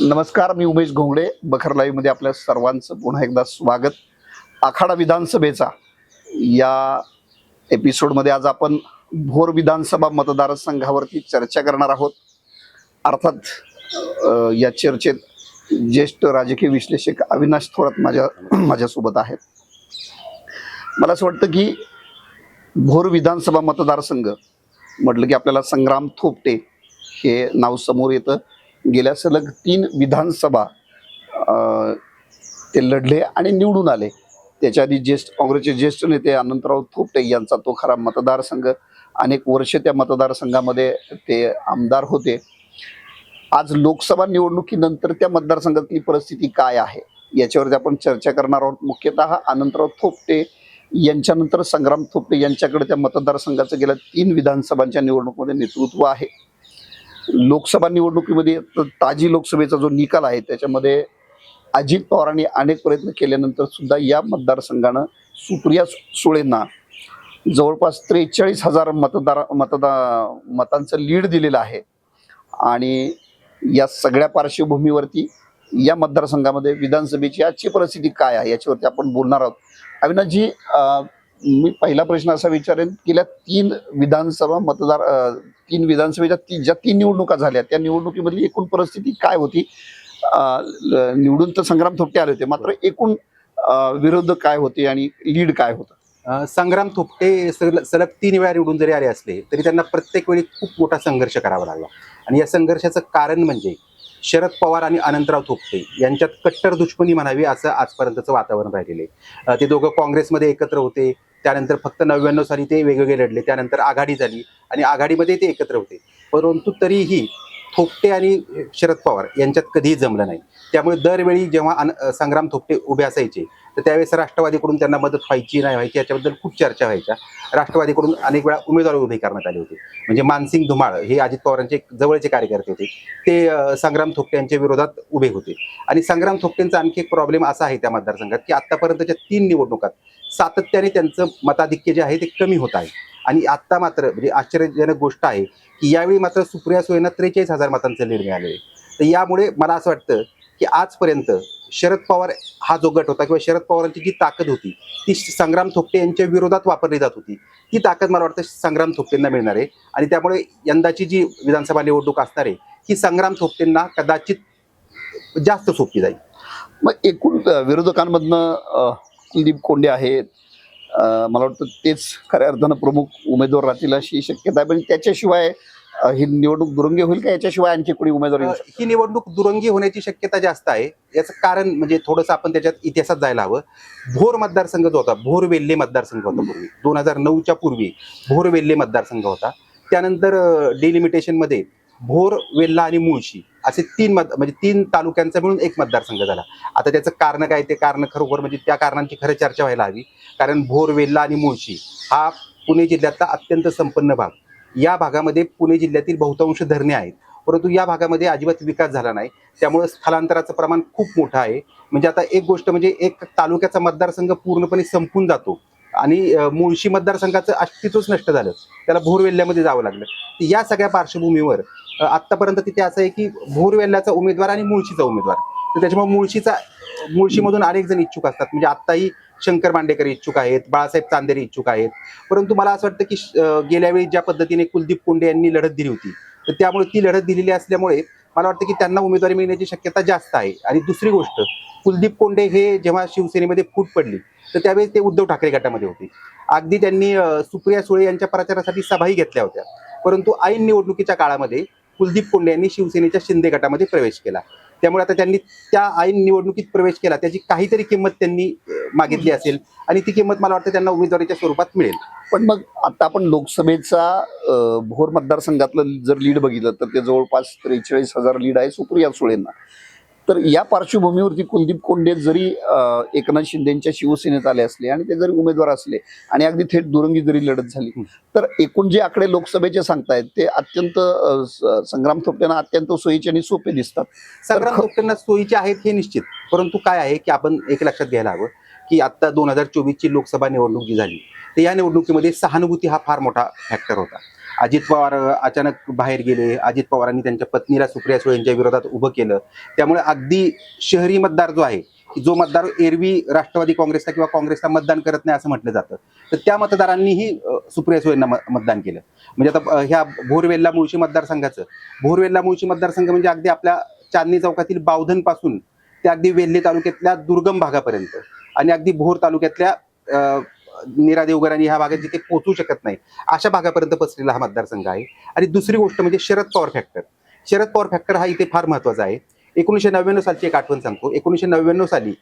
नमस्कार मी उमेश घोंगडे बखर लाईव्हमध्ये आपल्या सर्वांचं पुन्हा एकदा स्वागत. आखाडा विधानसभेचा या एपिसोडमध्ये आज आपण भोर विधानसभा मतदारसंघावरती चर्चा करणार आहोत. अर्थात या चर्चेत ज्येष्ठ राजकीय विश्लेषक अविनाश थोरात माझ्या माझ्यासोबत आहेत. मला असं वाटतं की भोर विधानसभा मतदारसंघ म्हटलं की आपल्याला संग्राम थोपटे हे नाव समोर येतं. गेल्या सलग तीन विधानसभा ते लढले आणि निवडून आले. त्याच्या आधी ज्येष्ठ काँग्रेसचे ज्येष्ठ नेते अनंतराव थोपटे यांचा तो खरा मतदारसंघ. अनेक वर्ष त्या मतदारसंघामध्ये ते आमदार होते. आज लोकसभा निवडणुकीनंतर त्या मतदारसंघातली परिस्थिती काय आहे? याच्यावरती आपण चर्चा करणार आहोत. मुख्यतः अनंतराव थोपटे यांच्यानंतर संग्राम थोपटे यांच्याकडे त्या मतदारसंघाचं गेल्या तीन विधानसभांच्या निवडणुकीमध्ये नेतृत्व आहे. लोकसभा निवडणुकीमध्ये ताजी लोकसभेचा जो निकाल आहे त्याच्यामध्ये अजित पवारांनी अनेक प्रयत्न केल्यानंतर सुद्धा या मतदारसंघानं सुप्रिया सु- सुळेंना जवळपास त्रेचाळीस हजार मतदार मतदा मतांचं लीड दिलेलं आहे. आणि या सगळ्या पार्श्वभूमीवरती या मतदारसंघामध्ये विधानसभेची आजची परिस्थिती काय आहे याच्यावरती आपण बोलणार आहोत. अविनाशजी मी पहिला प्रश्न असा विचारेन गेल्या तीन विधानसभा मतदार तीन विधानसभेच्या ती ज्या तीन निवडणुका झाल्या त्या निवडणुकीमधली एकूण परिस्थिती काय होती? ल- निवडून तर संग्राम थोपटे आले होते मात्र एकूण विरोध काय होते आणि लीड काय होतं? संग्राम थोपटे सलग सलग तीन वेळा निवडून जरी आले असले तरी त्यांना प्रत्येक वेळी खूप मोठा संघर्ष करावा लागला. आणि या संघर्षाचं कारण म्हणजे शरद पवार आणि अनंतराव थोपटे यांच्यात कट्टर दुश्मनी म्हणावी असं आजपर्यंतचं वातावरण राहिलेलं आहे. ते दोघं काँग्रेसमध्ये एकत्र होते त्यानंतर फक्त नव्याण्णव साली ते वेगवेगळे लढले त्यानंतर आघाडी झाली आणि आघाडीमध्ये ते एकत्र होते. परंतु तरीही थोपटे आणि शरद पवार यांच्यात कधीही जमलं नाही. त्यामुळे दरवेळी जेव्हा संग्राम थोपटे उभे असायचे तर त्यावेळेस राष्ट्रवादीकडून त्यांना मदत व्हायची नाही व्हायची याच्याबद्दल खूप चर्चा व्हायच्या. राष्ट्रवादीकडून अनेक वेळा उमेदवार उभे करण्यात आले होते. म्हणजे मानसिंग धुमाळ हे अजित पवारांचे जवळचे कार्यकर्ते होते. ते संग्राम थोपटे यांच्या विरोधात उभे होते. आणि संग्राम थोपटेंचा आणखी एक प्रॉब्लेम असा आहे त्या मतदारसंघात की आतापर्यंतच्या तीन निवडणुकात सातत्याने त्यांचं मताधिक्य जे आहे ते कमी होत आहे. आणि आत्ता मात्र म्हणजे आश्चर्यजनक गोष्ट आहे की यावेळी मात्र सुप्रिया सुळेंना त्रेचाळीस हजार मतांचं लीड मिळाले आहे तर यामुळे मला असं वाटतं की आजपर्यंत शरद पवार हा जो गट होता किंवा शरद पवारांची जी ताकद होती ती संग्राम थोपटे यांच्या विरोधात वापरली जात होती. ती ताकद मला वाटतं संग्राम थोपटेंना मिळणार आहे. आणि त्यामुळे यंदाची जी विधानसभा निवडणूक असणार आहे ही संग्राम थोपटेंना कदाचित जास्त सोपी जाईल. मग एकूण विरोधकांमधनं कुलदीप कोंडे आहेत. मला वाटतं तेच खऱ्या अर्थानं प्रमुख उमेदवार राहतील अशी शक्यता आहे. पण त्याच्याशिवाय ही निवडणूक दुरंगी होईल का? याच्याशिवाय आणखी कोणी उमेदवार? ही निवडणूक दुरंगी होण्याची शक्यता जास्त आहे. याचं कारण म्हणजे थोडंसं आपण त्याच्यात इतिहासात जायला हवं. भोर मतदारसंघ जो होता भोर वेल्हे मतदारसंघ होता पूर्वी. दोन हजार नऊच्या पूर्वी भोर वेल्हे मतदारसंघ होता. त्यानंतर डिलिमिटेशनमध्ये भोर वेल्ला आणि मुळशी असे तीन मत म्हणजे तीन तालुक्यांचा मिळून एक मतदारसंघ झाला. आता त्याचं कारण काय ते कारण खरोखर म्हणजे त्या कारणांची खरं चर्चा व्हायला हवी. कारण भोर वेल्ला आणि मुळशी हा पुणे जिल्ह्यातला अत्यंत संपन्न भाग. या भागामध्ये पुणे जिल्ह्यातील बहुतांश धरणे आहेत. परंतु या भागामध्ये अजिबात विकास झाला नाही. त्यामुळे स्थलांतराचं प्रमाण खूप मोठं आहे. म्हणजे आता एक गोष्ट म्हणजे एक तालुक्याचा मतदारसंघ पूर्णपणे संपून जातो. आणि मुळशी मतदारसंघाचं अस्तित्वच नष्ट झालं. त्याला भोरवेल्ल्यामध्ये जावं लागलं. तर या सगळ्या पार्श्वभूमीवर आत्तापर्यंत तिथे असं आहे की भोरवेल्ल्याचा उमेदवार आणि मुळशीचा उमेदवार. तर त्याच्यामुळे मुळशीचा मुळशीमधून अनेक जण इच्छुक असतात. म्हणजे आत्ताही शंकर मांडेकर इच्छुक आहेत बाळासाहेब चांदेरे इच्छुक आहेत. परंतु मला असं वाटतं की गेल्या वेळी ज्या पद्धतीने कुलदीप कोंडे यांनी लढत दिली होती तर त्यामुळे ती लढत दिलेली असल्यामुळे मला वाटतं की त्यांना उमेदवारी मिळण्याची शक्यता जास्त आहे. आणि दुसरी गोष्ट कुलदीप कोंडे हे जेव्हा शिवसेनेमध्ये फूट पडली तर त्यावेळेस ते उद्धव ठाकरे गटामध्ये होते. अगदी त्यांनी सुप्रिया सुळे यांच्या प्रचारासाठी सभाही घेतल्या होत्या. परंतु ऐन निवडणुकीच्या काळामध्ये कुलदीप कोंडे यांनी शिवसेनेच्या शिंदे गटामध्ये प्रवेश केला. त्यामुळे आता त्यांनी त्या ऐन निवडणुकीत प्रवेश केला. त्याची काहीतरी किंमत त्यांनी मागितली असेल आणि ती किंमत मला वाटतं त्यांना उमेदवारीच्या स्वरूपात मिळेल. पण मग आता आपण लोकसभेचा भोर मतदारसंघातलं जर लीड बघितलं तर ते जवळपास त्रेचाळीस हजार लीड आहे सुप्रिया सुळेंना. तर या पार्श्वभूमीवरती कुलदीप कोंडे जरी एकनाथ शिंदेच्या शिवसेनेत आले असले आणि ते जरी उमेदवार असले आणि अगदी थेट दुरंगी जरी लढत झाली. तर एकूण जे आकडे लोकसभेचे सांगतायत ते अत्यंत संग्राम थोपटेंना अत्यंत सोयीचे आणि सोपे दिसतात. संग्राम थोपटेंना सोयीचे आहेत हे निश्चित परंतु काय आहे की आपण एक लक्षात घ्यायला हवं की आता दोन हजार चोवीसची लोकसभा निवडणूक जी झाली. तर या निवडणुकीमध्ये सहानुभूती हा फार मोठा फॅक्टर होता. अजित पवार अचानक बाहेर गेले अजित पवारांनी त्यांच्या पत्नीला सुप्रिया सुळे यांच्या विरोधात उभं केलं. त्यामुळे अगदी शहरी मतदार जो आहे जो मतदार एरवी राष्ट्रवादी काँग्रेसला किंवा काँग्रेसला मतदान करत नाही असं म्हटलं जातं. तर त्या मतदारांनीही सुप्रिया सुळेंना मतदान केलं. म्हणजे आता ह्या भोरवेल्ला मुळशी मतदारसंघाचं भोरवेल्ला मुळशी मतदारसंघ म्हणजे अगदी आपल्या चांदणी चौकातील बावधनपासून ते अगदी वेल्हे तालुक्यातल्या दुर्गम भागापर्यंत आणि अगदी भोर तालुक्यातल्या नीरा देवगर ह्या भागात जिथे पोहोचू शकत नाही अशा भागापर्यंत पसरलेला हा मतदारसंघ आहे. आणि दुसरी गोष्ट म्हणजे शरद पवार फॅक्टर. शरद पवार फॅक्टर हा इथे फार महत्त्वाचा आहे. एकोणीसशे नव्याण्णव सालची एक आठवण सांगतो. एकोणीसशे नव्याण्णव साली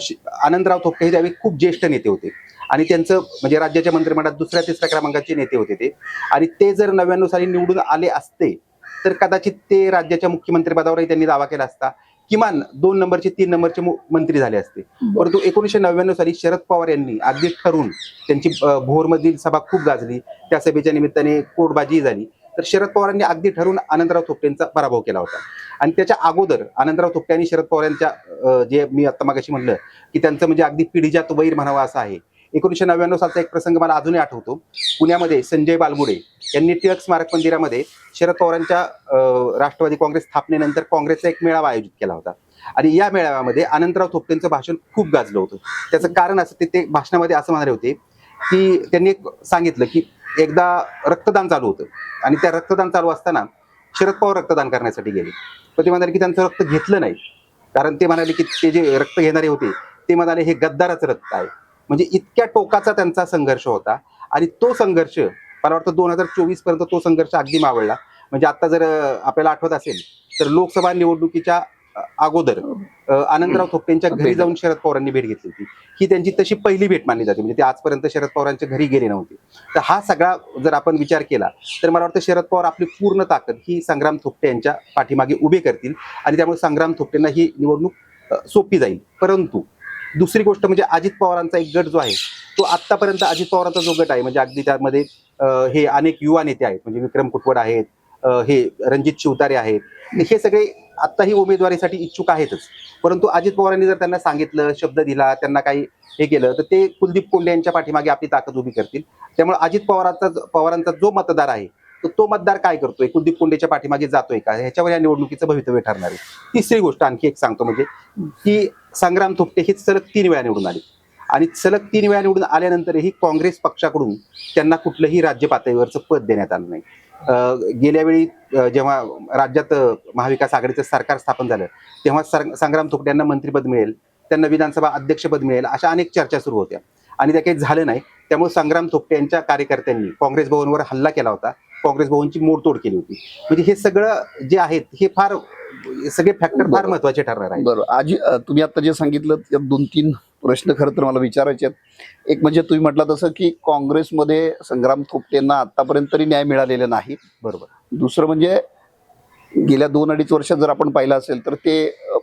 श- आनंदराव थोपटे हे त्यावेळी खूप ज्येष्ठ नेते होते आणि त्यांचं म्हणजे राज्याच्या मंत्रिमंडळात दुसऱ्या तिसऱ्या क्रमांकाचे नेते होते ते. आणि ते जर नव्याण्णव साली निवडून आले असते तर कदाचित ते राज्याच्या मुख्यमंत्रीपदावरही त्यांनी दावा केला असता. किमान दोन नंबरचे तीन नंबरचे मंत्री झाले असते. परंतु एकोणीसशे नव्याण्णव साली शरद पवार यांनी अगदी ठरवून त्यांची भोरमधील सभा खूप गाजली. त्या सभेच्या निमित्ताने कोटबाजी झाली. तर शरद पवारांनी अगदी ठरवून आनंदराव थोपटेंचा पराभव केला होता. आणि त्याच्या अगोदर आनंदराव थोपटे आणि शरद पवार यांच्या जे मी आता मागाशी म्हणलं की त्यांचं म्हणजे अगदी पिढीजात वैर म्हणावा असं आहे. एकोणीसशे नव्याण्णव सालचा एक प्रसंग मला अजूनही आठवतो. पुण्यामध्ये संजय बालगुडे यांनी टिळक स्मारक मंदिरामध्ये शरद पवारांच्या राष्ट्रवादी काँग्रेस स्थापनेनंतर काँग्रेसचा एक मेळावा आयोजित केला होता. आणि या मेळाव्यामध्ये आनंदराव थोपटेंचं भाषण खूप गाजलं होतं. त्याचं कारण असं ते- ते भाषणामध्ये असं म्हणाले होते की त्यांनी एक सांगितलं की एकदा रक्तदान चालू होतं. आणि त्या रक्तदान चालू असताना शरद पवार रक्तदान करण्यासाठी गेले. पण ते म्हणाले की त्यांचं रक्त घेतलं नाही. कारण ते म्हणाले की ते जे रक्त घेणारे होते ते म्हणाले हे गद्दाराचं रक्त आहे. म्हणजे इतक्या टोकाचा त्यांचा संघर्ष होता. आणि तो संघर्ष मला वाटतं दोन हजार चोवीसपर्यंत तो संघर्ष अगदी मावळला. म्हणजे आता जर आपल्याला आठवत असेल तर लोकसभा निवडणुकीच्या अगोदर आनंदराव थोपटेंच्या घरी. जाऊन शरद पवारांनी भेट घेतली होती. ही त्यांची तशी पहिली भेट मानली जाते. म्हणजे ते आजपर्यंत शरद पवारांच्या घरी गेले नव्हते. तर हा सगळा जर आपण विचार केला तर मला वाटतं शरद पवार आपली पूर्ण ताकद ही संग्राम थोपटे यांच्या पाठीमागे उभी करतील. आणि त्यामुळे संग्राम थोपटेंना ही निवडणूक सोपी जाईल. परंतु दुसरी गोष्ट म्हणजे अजित पवारांचा एक गट जो आहे तो आतापर्यंत अजित पवारांचा जो गट आहे म्हणजे अगदी त्यामध्ये हे अनेक युवा नेते आहेत म्हणजे विक्रम कुटवड आहेत हे रणजित शिवतारे आहेत हे सगळे आत्ताही उमेदवारीसाठी इच्छुक आहेतच. परंतु अजित पवारांनी जर त्यांना सांगितलं शब्द दिला त्यांना काही हे केलं तर ते कुलदीप कोंडे यांच्या पाठीमागे आपली ताकद उभी करतील. त्यामुळे अजित पवारांचा पवारांचा जो मतदार आहे तर तो मतदार काय करतोय? कुलदीप कोंडेच्या पाठीमागे जातोय का? ह्याच्यावर या निवडणुकीचं भवितव्य ठरणार आहे. तिसरी गोष्ट आणखी एक सांगतो म्हणजे की संग्राम थोपटे हे सलग तीन वेळा निवडून आले. आणि सलग तीन वेळा निवडून आल्यानंतरही काँग्रेस पक्षाकडून त्यांना कुठलंही राज्य पातळीवरचं पद देण्यात आलं नाही. गेल्या वेळी जेव्हा राज्यात महाविकास आघाडीचं सरकार स्थापन झालं तेव्हा सर- संग्राम थोपटे यांना मंत्रिपद मिळेल त्यांना विधानसभा अध्यक्षपद मिळेल अशा अनेक चर्चा सुरू होत्या. आणि त्या काही झालं नाही. त्यामुळे संग्राम थोपटे यांच्या कार्यकर्त्यांनी काँग्रेस भवनवर हल्ला केला होता. काँग्रेस भवनची मोडतोड केली होती. म्हणजे हे सगळं जे आहेत हे फार सगळे फॅक्टर फार बरोबर. महत्त्वाचे ठरणार आहेत. बरं आजी तुम्ही आता जे सांगितलं त्यात दोन तीन प्रश्न खरं तर मला विचारायचे आहेत. एक म्हणजे तुम्ही म्हटलं तसं की काँग्रेसमध्ये संग्राम थोपटेंना आतापर्यंत तरी न्याय मिळालेला नाही. बरोबर. दुसरं म्हणजे गेल्या दोन अडीच वर्षात जर आपण पाहिलं असेल तर ते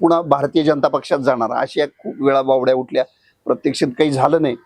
पुन्हा भारतीय जनता पक्षात जाणार. अशी खूप वेळा बावड्या उठल्या. प्रत्यक्षात काही झालं नाही.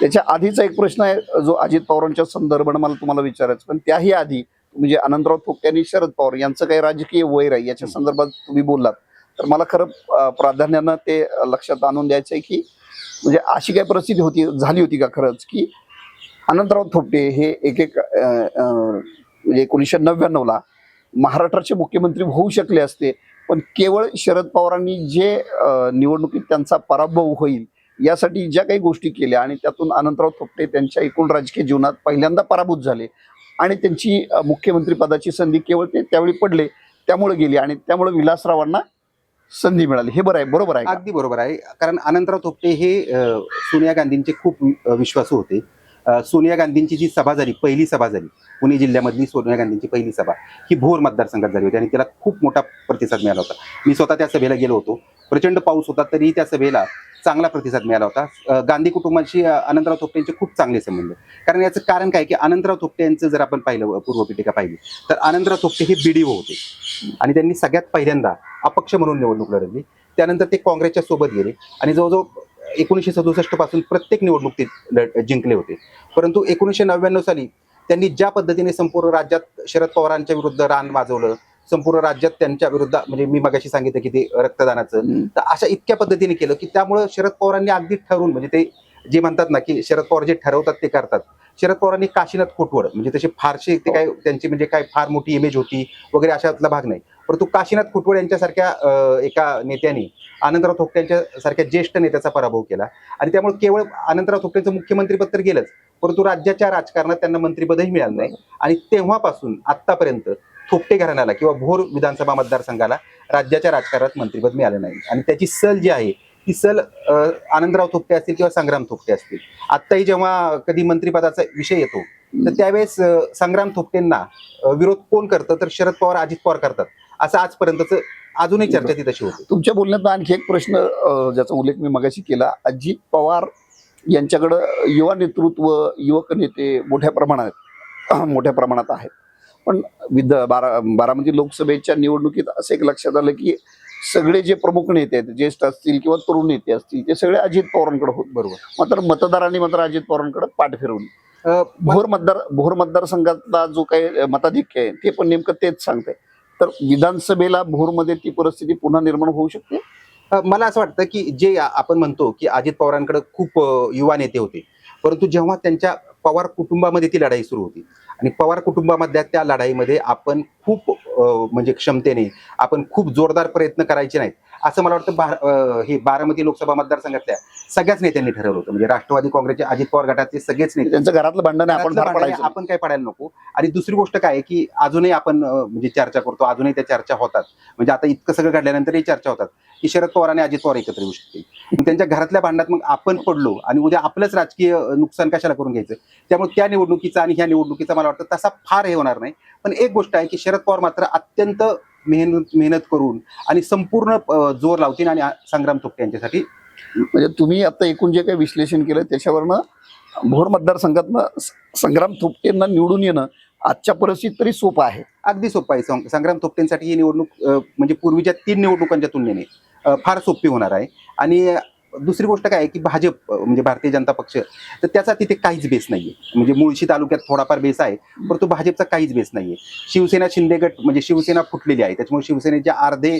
त्याच्या आधीचा एक प्रश्न आहे जो अजित पवारांच्या संदर्भाने मला तुम्हाला विचारायचं पण त्याही आधी म्हणजे आनंदराव थोपटे आणि शरद पवार यांचं काही राजकीय वैर आहे याच्या संदर्भात तुम्ही बोललात. तर मला खरं प्राधान्यानं ते लक्षात आणून द्यायचं आहे की म्हणजे अशी काय परिस्थिती होती झाली होती का खरंच की अनंतराव थोपटे हे एक एक म्हणजे एकोणीसशे नव्याण्णवला महाराष्ट्राचे मुख्यमंत्री होऊ शकले असते पण केवळ शरद पवारांनी जे निवडणुकीत त्यांचा पराभव होईल यासाठी ज्या काही गोष्टी केल्या आणि त्यातून अनंतराव थोपटे त्यांच्या एकूण राजकीय जीवनात पहिल्यांदा पराभूत झाले आणि त्यांची मुख्यमंत्रीपदाची मुख्यमंत्री पदाची संधी केवळ ते त्यावेळी पडले त्यामुळे गेली आणि त्यामुळे विलासरावांना संधी मिळाली. हे बरं आहे बरोबर आहे अगदी बरोबर आहे. कारण अनंतराव थोपटे हे सोनिया गांधींचे खूप विश्वासू होते. सोनिया गांधींची जी सभा झाली पहिली सभा झाली पुणे जिल्ह्यामधली सोनिया गांधींची पहिली सभा ही भोर मतदारसंघात झाली होती आणि त्याला खूप मोठा प्रतिसाद मिळाला होता. मी स्वतः त्या सभेला गेलो होतो. प्रचंड पाऊस होता तरीही त्या सभेला चांगला प्रतिसाद मिळाला होता. गांधी कुटुंबाशी अनंतराव अनंतराव थोपटेंचे खूप चांगले संबंध. कारण याचं कारण काय की अनंतराव थोपटे यांचं जर आपण पाहिलं पूर्वपीठिका पाहिली तर अनंतराव थोपटे हे बीडीओ होते. आणि त्यांनी सगळ्यात पहिल्यांदा अपक्ष म्हणून निवडणूक लढवली. त्यानंतर ते काँग्रेसच्या सोबत गेले आणि जवळजवळ एकोणीसशे सदुसष्टपासून प्रत्येक निवडणूक ते जिंकले होते. परंतु एकोणीसशे नव्याण्णव साली त्यांनी ज्या पद्धतीने संपूर्ण राज्यात शरद पवारांच्या विरुद्ध रान वाजवलं संपूर्ण राज्यात त्यांच्या विरुद्ध म्हणजे मी मगाशी सांगितलं की ते रक्तदानाचं. तर अशा इतक्या पद्धतीने केलं की त्यामुळं शरद पवारांनी अगदी ठरवून म्हणजे ते जे म्हणतात ना की शरद पवार जे ठरवतात ते करतात. शरद पवारांनी काशीनाथ खोटवड म्हणजे तसे फारसे ते काय त्यांची म्हणजे काय फार मोठी इमेज होती वगैरे अशातला भाग नाही. परंतु काशीनाथ खोटवड यांच्यासारख्या एका नेत्याने आनंदराव थोपटे यांच्या सारख्या ज्येष्ठ नेत्याचा पराभव केला. आणि त्यामुळे केवळ आनंदराव थोपटेंचं मुख्यमंत्रीपद तर गेलंच परंतु राज्याच्या राजकारणात त्यांना मंत्रिपदही मिळालं नाही. आणि तेव्हापासून आतापर्यंत थोपटे घराण्याला किंवा भोर विधानसभा मतदारसंघाला राज्याच्या राजकारणात मंत्रिपद मिळालं नाही. आणि त्याची सल जी आहे ती सल आनंदराव थोपटे असतील किंवा संग्राम थोपटे असतील. आत्ताही जेव्हा कधी मंत्रिपदाचा विषय येतो तर त्यावेळेस संग्राम थोपटेंना विरोध कोण करतं? तर शरद पवार अजित पवार करतात. असं आजपर्यंतच अजूनही चर्चा ती तशी होती. तुमच्या बोलण्यात आणखी एक प्रश्न ज्याचा उल्लेख मी मगाशी केला. अजित पवार यांच्याकडं युवा नेतृत्व युवक नेते मोठ्या प्रमाणात मोठ्या प्रमाणात आहेत. पण विद बारा बारामती लोकसभेच्या निवडणुकीत असं एक लक्षात आलं की सगळे जे प्रमुख नेते आहेत ज्येष्ठ असतील किंवा तरुण नेते असतील ते सगळे अजित पवारांकडे होते. बरोबर. मात्र मतदारांनी मात्र अजित पवारांकडे पाठ फिरवली. भोर मतदार भोर मतदारसंघातला जो काही मताधिक्य आहे ते पण नेमकं तेच सांगतंय. तर विधानसभेला भोरमध्ये ती परिस्थिती पुन्हा निर्माण होऊ शकते? मला असं वाटतं की जे आपण म्हणतो की अजित पवारांकडे खूप युवा नेते होते परंतु जेव्हा त्यांच्या पवार कुटुंबामध्ये ती लढाई सुरू होती आणि पवार कुटुंबामधल्या त्या लढाईमध्ये आपण खूप म्हणजे क्षमतेने आपण खूप जोरदार प्रयत्न करायचे नाहीत. असं मला वाटतं बार- हे बारामती लोकसभा मतदारसंघातल्या सगळ्याच नेत्यांनी ठरवलं होतं. म्हणजे राष्ट्रवादी काँग्रेसचे अजित पवार गटातले सगळेच नेते. त्यांचं घरातलं भांडण आपण आपण काय पडायला नको. आणि दुसरी गोष्ट काय की अजूनही आपण म्हणजे चर्चा करतो अजूनही त्या चर्चा होतात. म्हणजे आता इतकं सगळं घडल्यानंतरही चर्चा होतात की शरद पवार आणि अजित पवार एकत्र येऊ शकते त्यांच्या घरातल्या भांडणात मग आपण पडलो आणि उद्या आपलंच राजकीय नुकसान कशाला करून घ्यायचं? त्यामुळे त्या निवडणुकीचा आणि ह्या निवडणुकीचा मला वाटतं तसा फार हे होणार नाही. पण एक गोष्ट आहे की शरद पवार मात्र अत्यंत मेहनत मेहनत करून आणि संपूर्ण जोर लावतील आणि संग्राम थोपटे यांच्यासाठी. म्हणजे तुम्ही आता एकूण जे काही विश्लेषण केलं त्याच्यावरनं भोर मतदारसंघातनं संग्राम थोपटेंना निवडून येणं आजच्या परिस्थितीत तरी सोपं आहे. अगदी सोपं आहे. संग्राम थोपटेंसाठी ही निवडणूक म्हणजे पूर्वीच्या तीन निवडणुकांच्या तुलनेने फार सोपी होणार आहे. आणि दुसरी गोष्ट काय आहे की भाजप म्हणजे भारतीय जनता पक्ष तर त्याचा तिथे काहीच बेस नाहीये. म्हणजे मुळशी तालुक्यात थोडाफार बेस आहे परंतु भाजपचा काहीच बेस नाहीये. शिवसेना शिंदे गट म्हणजे शिवसेना फुटलेली आहे त्याच्यामुळे शिवसेनेचे अर्धे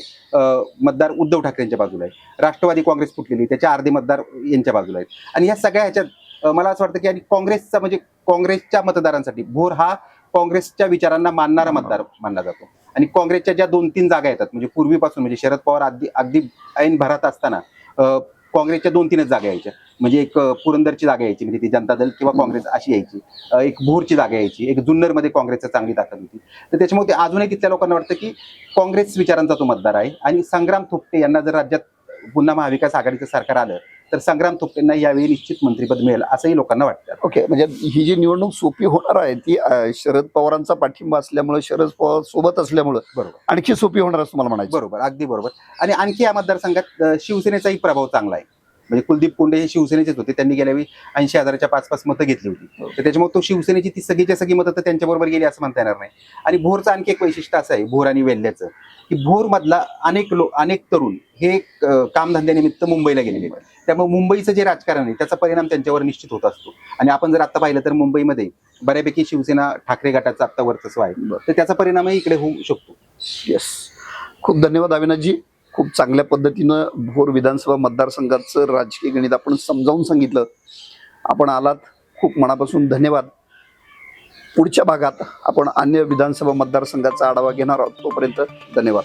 मतदार उद्धव ठाकरेंच्या बाजूला आहे राष्ट्रवादी काँग्रेस फुटलेली त्याचे अर्धे मतदार यांच्या बाजूला आहेत. आणि ह्या सगळ्या ह्याच्यात मला असं वाटतं की आणि काँग्रेसचा म्हणजे काँग्रेसच्या मतदारांसाठी भोर हा काँग्रेसच्या विचारांना मानणारा मतदार मानला जातो. आणि काँग्रेसच्या ज्या दोन तीन जागा येतात म्हणजे पूर्वीपासून म्हणजे शरद पवार अगदी अगदी ऐन भरात असताना काँग्रेसच्या दोन तीनच जागा यायच्या. म्हणजे एक पुरंदरची जागा यायची म्हणजे ती जनता दल किंवा काँग्रेस अशी यायची. एक भोरची जागा यायची एक जुन्नरमध्ये काँग्रेसचा चांगली ताकद होती. तर त्याच्यामुळे ते अजूनही तिथल्या लोकांना वाटतं की काँग्रेस विचारांचा तो मतदार आहे. आणि संग्राम थोपटे यांना जर राज्यात पुन्हा महाविकास आघाडीचं सरकार आलं तर संग्राम थोपटेंना यावेळी निश्चित मंत्रिपद मिळेल असंही लोकांना वाटतं. ओके म्हणजे ही जी निवडणूक सोपी होणार आहे ती शरद पवारांचा पाठिंबा असल्यामुळे शरद पवार सोबत असल्यामुळे बरोबर. आणखी सोपी होणार असं मला म्हणायचं बरोबर अगदी बरोबर. आणि आणखी या मतदारसंघात शिवसेनेचाही प्रभाव चांगला आहे. म्हणजे कुलदीप कोंडे हे शिवसेनेचेच होते त्यांनी गेल्या वेळी ऐंशी हजाराच्या पाच पाच मतं घेतली होती. तर त्याच्यामुळे तो शिवसेनेची ती सगळीच्या सगळी मतं तर त्यांच्याबरोबर गेली असं म्हणता येणार नाही. आणि भोरचं आणखी एक वैशिष्ट्य असं आहे भोर आणि वेल्ह्याचं की भोर मधला अनेक लो अनेक तरुण हे कामधंद्यानिमित्त मुंबईला गेलेले आहेत. त्यामुळे मुंबईचं जे राजकारण आहे त्याचा परिणाम त्यांच्यावर निश्चित होत असतो. आणि आपण जर आता पाहिलं तर मुंबईमध्ये बऱ्यापैकी शिवसेना ठाकरे गटाचं आता वर्चस्व आहे. तर त्याचा परिणामही इकडे होऊ शकतो. येस खूप धन्यवाद अविनाशजी. खूप चांगल्या पद्धतीनं भोर विधानसभा मतदारसंघाचं राजकीय गणित आपण समजावून सांगितलं. आपण आलात. खूप मनापासून धन्यवाद. पुढच्या भागात आपण अन्य विधानसभा मतदारसंघाचा आढावा घेणार आहोत. तोपर्यंत धन्यवाद.